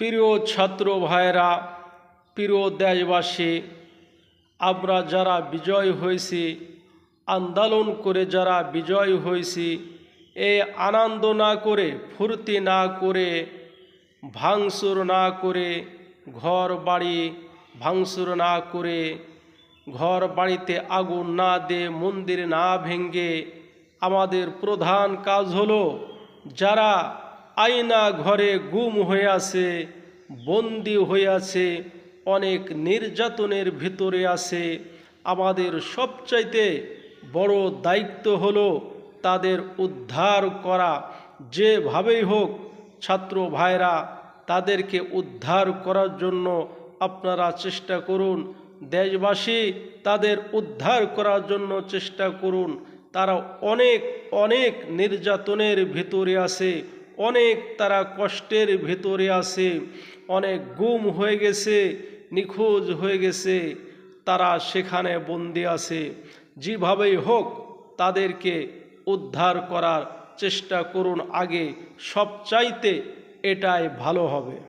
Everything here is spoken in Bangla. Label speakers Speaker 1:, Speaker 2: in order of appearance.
Speaker 1: প্রিয় ছাত্র ভাইরা প্রিয় দেশবাসী, আমরা যারা বিজয় হয়েছি, আন্দোলন করে যারা বিজয় হয়েছি এই আনন্দ না করে, ফুর্তি না করে, ভাঙচুর না করে, ঘর বাড়ি ভাঙচুর না করে, ঘর বাড়িতে আগুন না দে মন্দির না ভেঙ্গে আমাদের প্রধান কাজ হলো যারা আয়না ঘরে গুম হয়ে আছে, বন্দি হয়ে আছে, অনেক নির্যাতনের ভিতরে আছে। আমাদের সবচাইতে বড় দায়িত্ব হলো তাদের উদ্ধার করা। যেভাবেই হোক, ছাত্র ভাইরা, তাদেরকে উদ্ধার করার জন্য আপনারা চেষ্টা করুন। দেশবাসী তাদের উদ্ধার করার জন্য চেষ্টা করুন। তারা অনেক অনেক নির্যাতনের ভিতরে আছে। অনেক তারা কষ্টের ভেতরে আছে, অনেক গুম হয়ে গেছে, নিখোঁজ হয়ে গেছে, তারা সেখানে বন্দি আছে। যেভাবেই হোক, তাদেরকে উদ্ধার করার চেষ্টা করুন আগে। সবচাইতে এটাই ভালো হবে।